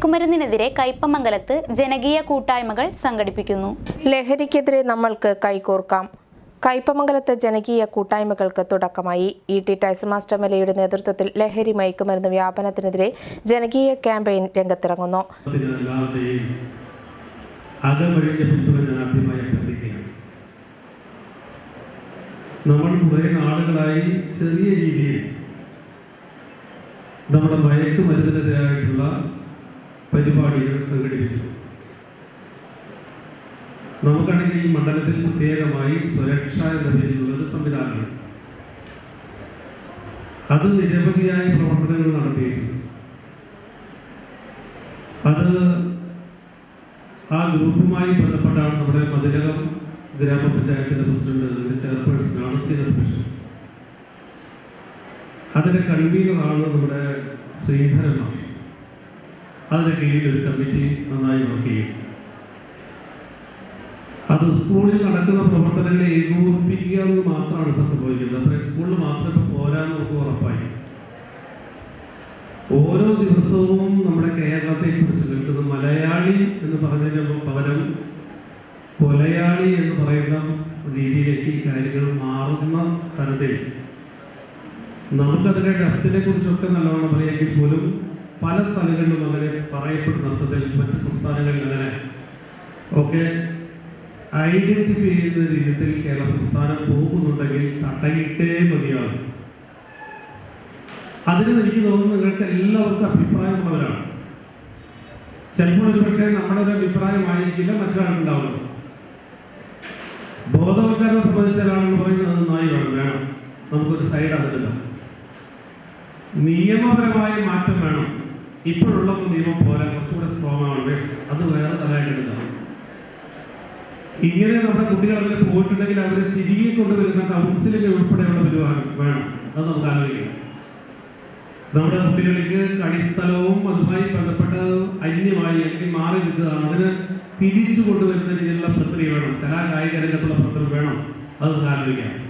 മയക്കുമരുന്നിനെതിരെ കയ്പമംഗലത്ത് ജനകീയ കൂട്ടായ്മകൾ സംഘടിപ്പിക്കുന്നു. ലഹരിക്കെതിരെ നമ്മൾക്ക് കൈകോർക്കാം. കയ്പമംഗലത്ത് ജനകീയ കൂട്ടായ്മകൾക്ക് തുടക്കമായി. ഇ ടി ടൈസ് മാസ്റ്റർ മലയുടെ നേതൃത്വത്തിൽ ലഹരി മയക്കുമരുന്ന് വ്യാപനത്തിനെതിരെ ജനകീയ ക്യാമ്പയിൻ രംഗത്തിറങ്ങുന്നു. നമ്മൾ കുറേ നാളുകളായി ചെറിയ രീതിയിൽ നമ്മുടെ മയക്കുമരുന്നിനെതിരായിട്ടുള്ള പരിപാടികൾ സംഘടിപ്പിച്ചു. നമുക്കാണെങ്കിൽ ഈ മണ്ഡലത്തിൽ പ്രത്യേകമായി സുരക്ഷ എന്ന പേരിലുള്ള ഒരു സംവിധാനമാണ് അത് നിരവധിയായ പ്രവർത്തനങ്ങൾ നടത്തിയിട്ടുണ്ട്. അത് ആ ഗ്രൂപ്പുമായി ബന്ധപ്പെട്ടാണ് നമ്മുടെ മതിലകം ഗ്രാമപഞ്ചായത്തിന്റെ പ്രസിഡന്റ് അതിന്റെ ചെയർപേഴ്സണാണ് ബഷീർ അതിന്റെ കൺവീനറാണ് നമ്മുടെ ശ്രീധരൻ മാഷ്. അതിന്റെ കീഴിൽ ഒരു കമ്മിറ്റി നന്നായി വർക്ക് ചെയ്യും. അത് സ്കൂളിൽ നടക്കുന്ന പ്രവർത്തനങ്ങളെ ഏകോപിപ്പിക്കുക എന്ന് മാത്രമാണ് ഇപ്പൊ സംഭവിക്കുന്നത്. അത്ര സ്കൂളിൽ മാത്രം ഇപ്പൊ പോരാന്ന് നമുക്ക് ഉറപ്പായി. ഓരോ ദിവസവും നമ്മുടെ കേരളത്തെ കുറിച്ച് കേൾക്കുന്നത് മലയാളി എന്ന് പറഞ്ഞതിന് പകരം കൊലയാളി എന്ന് പറയുന്ന രീതിയിലേക്ക് കാര്യങ്ങൾ മാറുന്ന തരത്തിൽ. നമുക്കതിന്റെ ഡെപ്തിനെ കുറിച്ചൊക്കെ നല്ലവണ്ണം പറയാമെങ്കിൽ പോലും പല സ്ഥലങ്ങളിലും അങ്ങനെ പറയപ്പെടുന്ന അർത്ഥത്തിൽ മറ്റ് സംസ്ഥാനങ്ങളിൽ അങ്ങനെ ഒക്കെ ഐഡന്റിഫൈ ചെയ്യുന്ന രീതിയിൽ കേരള സംസ്ഥാനം പോകുന്നുണ്ടെങ്കിൽ തടയിട്ടേ മതിയാകും. അതിന് എനിക്ക് തോന്നുന്നു നിങ്ങൾക്ക് എല്ലാവർക്കും അഭിപ്രായമുള്ളവരാണ്. ചിലപ്പോൾ ഒരു പക്ഷേ നമ്മുടെ ഒരു അഭിപ്രായമായിരിക്കില്ല മറ്റൊരാളുണ്ടാവുന്നത് ബോധവൽക്കരണം സംബന്ധിച്ച ഒരാളെന്ന് പറയുന്നത് നന്നായി വേണം വേണം. നമുക്കൊരു സൈഡ് അതില്ല നിയമപരമായ മാറ്റം വേണം. ഇപ്പോഴുള്ള നിയമം പോലെ കുറച്ചുകൂടെ സ്ട്രോങ് ആണ്. അത് വേറെ തലയായിട്ടെടുക്കണം ഇങ്ങനെ നമ്മുടെ കുട്ടികൾ അതിൽ പോയിട്ടുണ്ടെങ്കിൽ അവരെ തിരികെ കൊണ്ടുവരുന്ന കൗൺസിലിംഗ് ഉൾപ്പെടെയുള്ള പരിപാടി വേണം. അത് നമുക്ക് ആലോചിക്കാം. നമ്മുടെ കുട്ടികൾക്ക് കളിസ്ഥലവും അതുമായി ബന്ധപ്പെട്ട അന്യമായി അല്ലെങ്കിൽ മാറി നിൽക്കുക അതിന് തിരിച്ചു കൊണ്ടുവരുന്ന രീതിയിലുള്ള പ്രക്രിയ വേണം. കലാകായിക രംഗത്തുള്ള പ്രക്രിയ വേണം.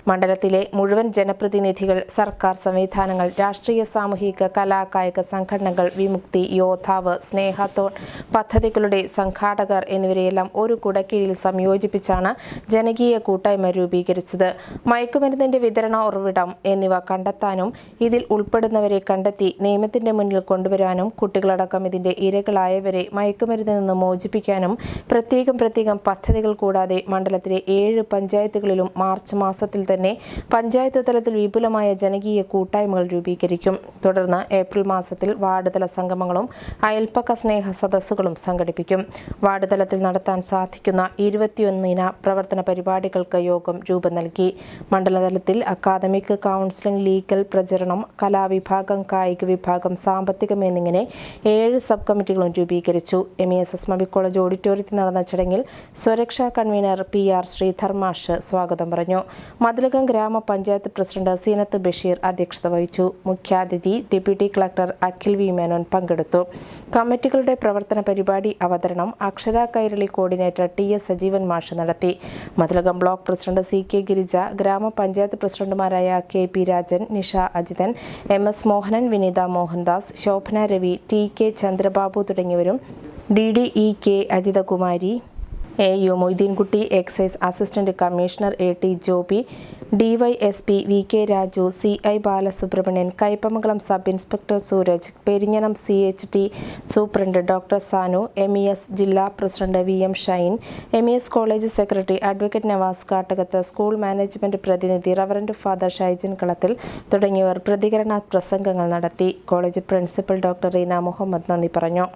മണ്ഡലത്തിലെ മുഴുവൻ ജനപ്രതിനിധികൾ സർക്കാർ സംവിധാനങ്ങൾ രാഷ്ട്രീയ സാമൂഹിക കലാകായിക സംഘടനകൾ വിമുക്തി യോദ്ധാവ് സ്നേഹത്തോൺ പദ്ധതികളുടെ സംഘാടകർ എന്നിവരെയെല്ലാം ഒരു കുടക്കീഴിൽ സംയോജിപ്പിച്ചാണ് ജനകീയ കൂട്ടായ്മ രൂപീകരിച്ചത്. മയക്കുമരുന്നിന്റെ വിതരണ ഉറവിടം എന്നിവ കണ്ടെത്താനും ഇതിൽ ഉൾപ്പെടുന്നവരെ കണ്ടെത്തി നിയമത്തിന്റെ മുന്നിൽ കൊണ്ടുവരാനും കുട്ടികളടക്കം ഇതിന്റെ ഇരകളായവരെ മയക്കുമരുന്നിൽ നിന്ന് മോചിപ്പിക്കാനും പ്രത്യേകം പ്രത്യേകം പദ്ധതികൾ കൂടാതെ മണ്ഡലത്തിലെ ഏഴ് പഞ്ചായത്തുകളിലും മാർച്ച് മാസത്തിൽ തന്നെ പഞ്ചായത്ത് തലത്തിൽ വിപുലമായ ജനകീയ കൂട്ടായ്മകൾ രൂപീകരിക്കും. തുടർന്ന് ഏപ്രിൽ മാസത്തിൽ വാർഡ് തല സംഗമങ്ങളും അയൽപ്പക്ക സ്നേഹ സദസ്സുകളും സംഘടിപ്പിക്കും. വാർഡ് തലത്തിൽ നടത്താൻ സാധിക്കുന്ന ഇരുപത്തിയൊന്നിന പ്രവർത്തന പരിപാടികൾക്ക് യോഗം രൂപം നൽകി. മണ്ഡലതലത്തിൽ അക്കാദമിക് കൗൺസിലിംഗ് ലീഗൽ പ്രചരണം കലാവിഭാഗം കായിക വിഭാഗം സാമ്പത്തികം എന്നിങ്ങനെ ഏഴ് സബ് കമ്മിറ്റികളും രൂപീകരിച്ചു. എം ഇ എസ് എസ് മബി കോളേജ് ഓഡിറ്റോറിയത്തിൽ നടന്ന ചടങ്ങിൽ സുരക്ഷാ കൺവീനർ പി ആർ ശ്രീധർ മാഷ് സ്വാഗതം പറഞ്ഞു. മതിലകം ഗ്രാമപഞ്ചായത്ത് പ്രസിഡന്റ് സീനത്ത് ബഷീർ അധ്യക്ഷത വഹിച്ചു. മുഖ്യാതിഥി deputy collector Akhil V Menon പങ്കെടുത്തു. കമ്മിറ്റികളുടെ പ്രവർത്തന പരിപാടി അവതരണം Akshara Kairali coordinator T S Sajeevan മാഷ് നടത്തി. Mathilakam block president C K Girija ഗ്രാമപഞ്ചായത്ത് പ്രസിഡന്റുമാരായ K P Rajan Nisha Ajithan M S Mohanan Vineetha Mohandas Shobhana Ravi T K Chandrababu തുടങ്ങിയവരും D D E K Ajithakumari A U Moideenkutty excise assistant commissioner A T Joby DYSP V K Raju C I Balasubramanian Kaipamangalam sub inspector Sooraj Perinjanam C H T superintendent doctor Sanu M E S ജില്ലാ president V M Shine M E S college secretary advocate Navas Kattakath school management പ്രതിനിധി reverend father Shaijan Kalathil തുടങ്ങിയവർ പ്രതികരണ പ്രസംഗങ്ങൾ നടത്തി. College principal doctor Reena Muhammad നന്ദി പറഞ്ഞു.